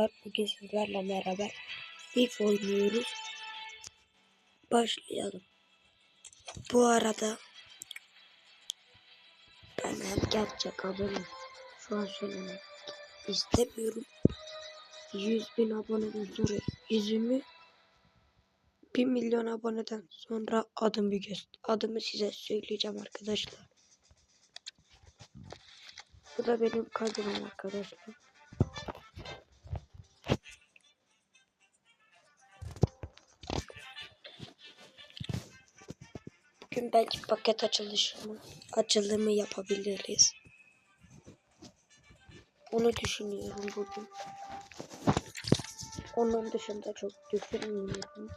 arkadaşlar. Bugün sizlerle beraber FIFA oynuyoruz. Başlayalım. Bu arada ben hem gerçek abone şu an söylemek istemiyorum. 100 bin aboneden sonra yüzümü 1 milyon aboneden sonra adımı adımı size söyleyeceğim arkadaşlar. Bu da benim kadrom arkadaşlar. Bugün belki paket açılışımı, açılımı yapabiliriz. Onu düşünüyorum bugün. Onun dışında çok düşünmüyorum.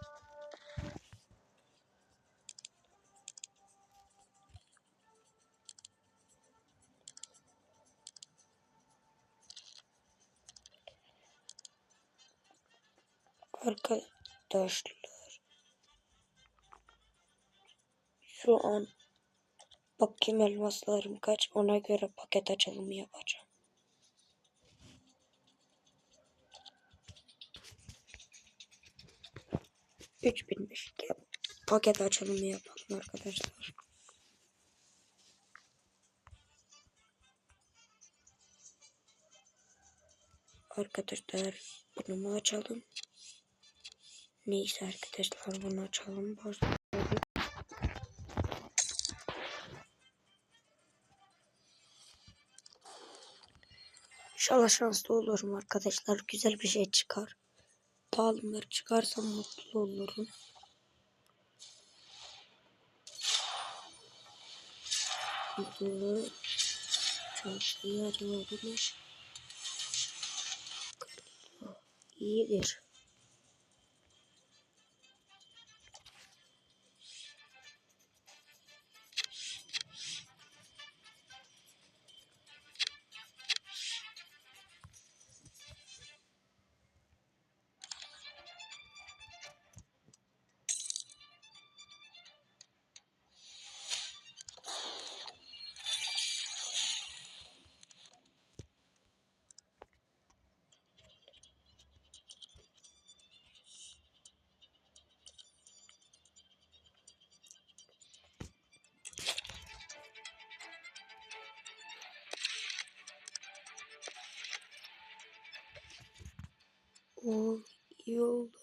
Arkadaşlar şu an bakayım elmaslarım kaç ona göre paket açılımı yapacağım. Üç binmiş. Paket açılımı yapalım arkadaşlar. Arkadaşlar bunu mu açalım? Neyse arkadaşlar bunu açalım. Başlayalım. İnşallah şanslı olurum arkadaşlar. Güzel bir şey çıkar. Palmer çıkarsa mutlu olurum. Mutlu. Şanslı yarı olmuş. İyidir. İyi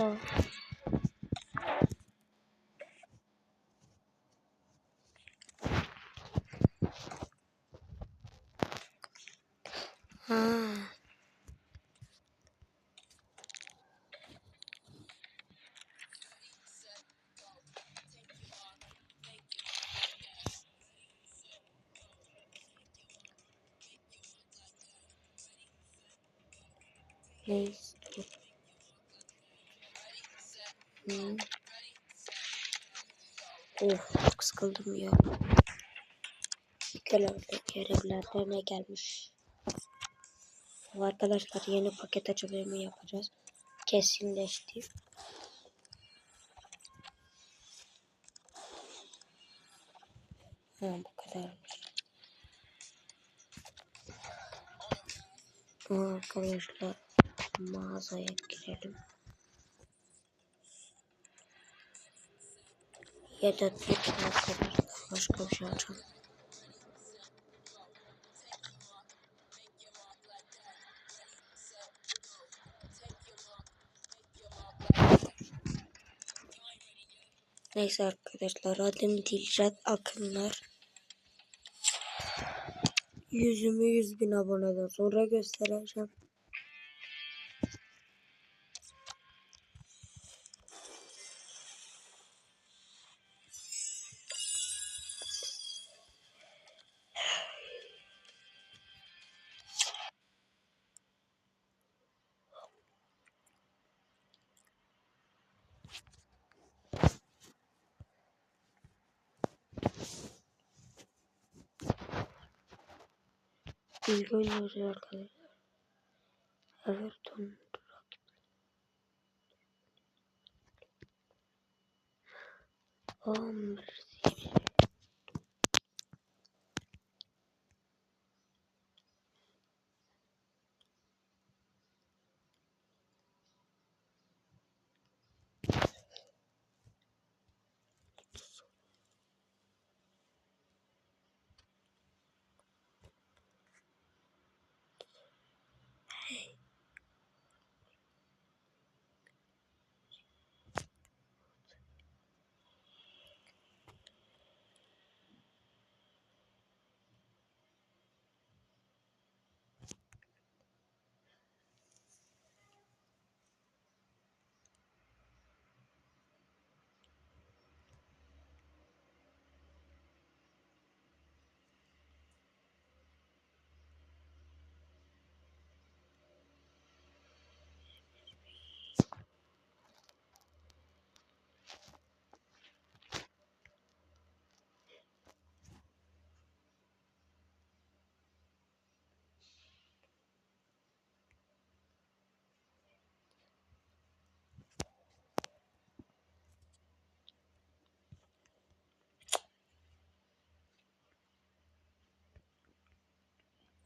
Tamam. Ha. Neyse. Hmm. Of çok sıkıldım ya. Ülkelerde görevlerde ne gelmiş? Arkadaşlar yeni paket açılımı yapacağız. Kesinleşti. Ha bu kadarmış. Arkadaşlar mağazaya girelim. Ya da arkadaşlar başka bir şey açalım. Neyse arkadaşlar adım Dilşat Akınlar. Yüzümü yüz bin aboneden sonra göstereceğim. Bilgi oynuyoruz arkadaşlar. Everton rakip. Amber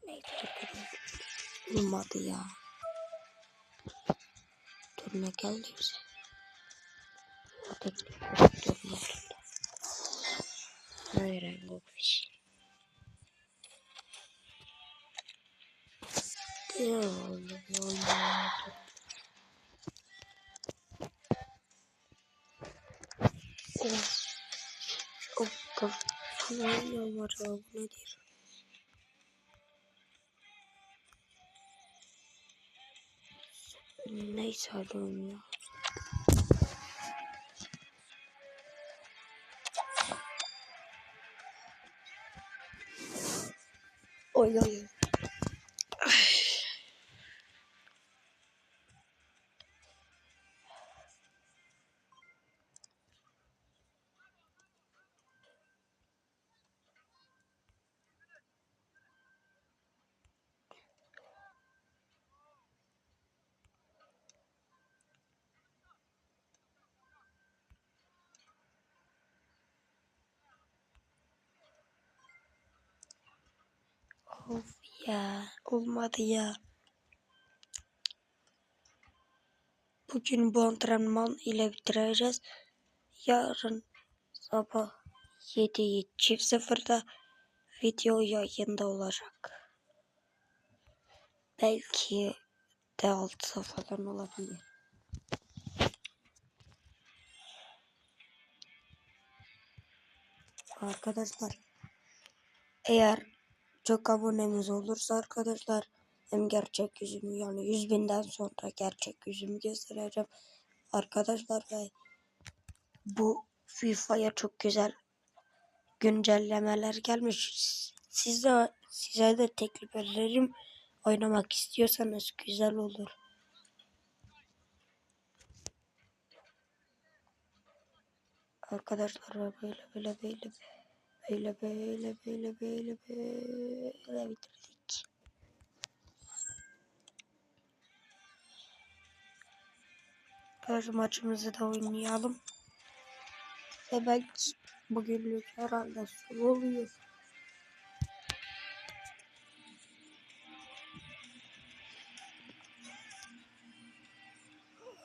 arkadaşlar. Olmadı ya. Dur ne geldi bize? Dur dur. Hayır Engofiş. Ya Allah Allah. Of. Of acaba bu nedir? Neyse hadi oynuyor. Oy oy oy. Of ya olmadı ya. Bugün bu antrenman ile bitireceğiz. Yarın sabah 7 çift sıfırda video yayında olacak. Belki de 6 falan olabilir. Arkadaşlar eğer çok abonemiz olursa arkadaşlar hem gerçek yüzümü yani 100 binden sonra gerçek yüzümü göstereceğim. Arkadaşlar ve bu FIFA'ya çok güzel güncellemeler gelmiş. Size size de teklif ederim. Oynamak istiyorsanız güzel olur. Arkadaşlar böyle böyle böyle böyle böyle böyle böyle böyle bitirdik. Her maçımızı da oynayalım. Ve belki bugünlük herhalde son oluyor.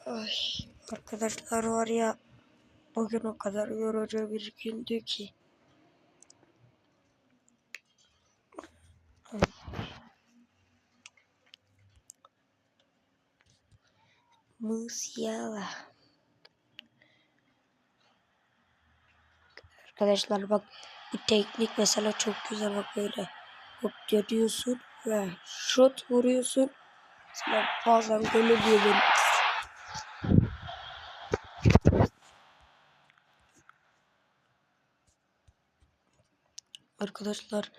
Ay, arkadaşlar var ya bugün o kadar yorucu bir gündü ki. Ay. Musiala. Arkadaşlar bak bu teknik mesela çok güzel bak böyle hop diyorsun ve şut vuruyorsun. Sonra bazen golü diyor Arkadaşlar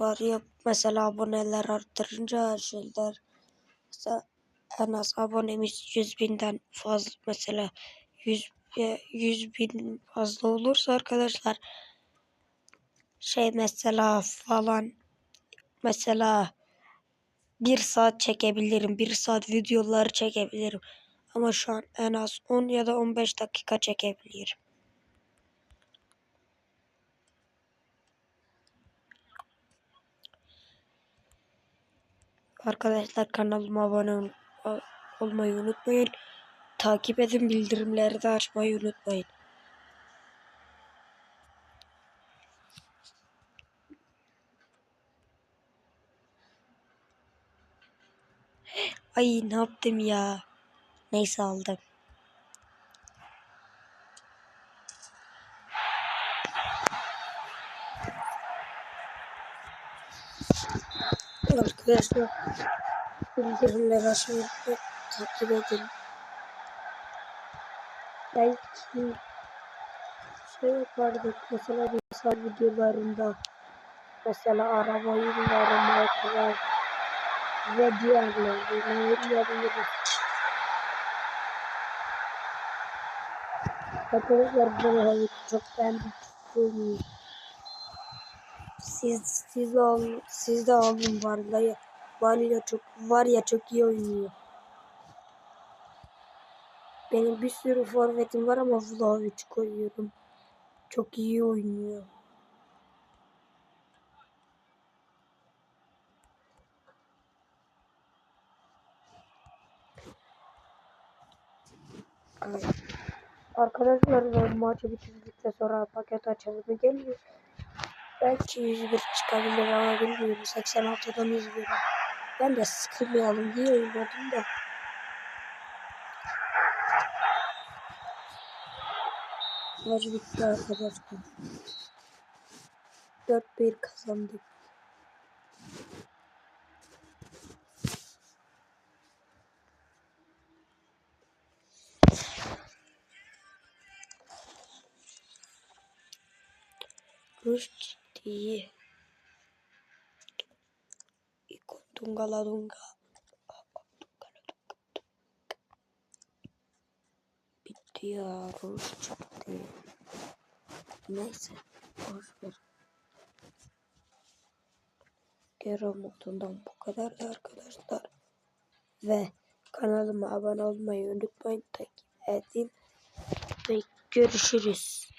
var ya mesela aboneler arttırınca şeyler mesela en az abonemiz 100 binden fazla mesela 100 100 bin fazla olursa arkadaşlar şey mesela falan mesela bir saat çekebilirim. Bir saat videoları çekebilirim. Ama şu an en az 10 ya da 15 dakika çekebilirim. Arkadaşlar kanalıma abone ol- ol- olmayı unutmayın. Takip edin bildirimleri de açmayı unutmayın. Ay ne yaptım ya. Neyse aldım. Arkadaşlar bildirimleri açmayı takip edin. Belki şey yapardık mesela bilgisayar videolarında mesela araba oyunları, motorlar ve diğerleri yapabiliriz. Arkadaşlar bu havayı çok beğendim. Siz siz de al, siz de alın vallahi. Vallahi çok var ya çok iyi oynuyor. Benim bir sürü forvetim var ama Vlahovic koyuyorum. Çok iyi oynuyor. Ay. Arkadaşlar ben maçı bitirdikten sonra paket açılımı geliyor. Belki 101 çıkabilir ama bilmiyorum. 86'dan 101. Ben de sıkılmayalım diye oynadım da. Maç bitti arkadaşlar. 4-1 kazandık. Rushdie. Dunga la dunga. Bitti ya Ruş çıktı. Neyse. Boş ver. Gero modundan bu kadar arkadaşlar. Ve kanalıma abone olmayı unutmayın. Takip edin. Ve görüşürüz.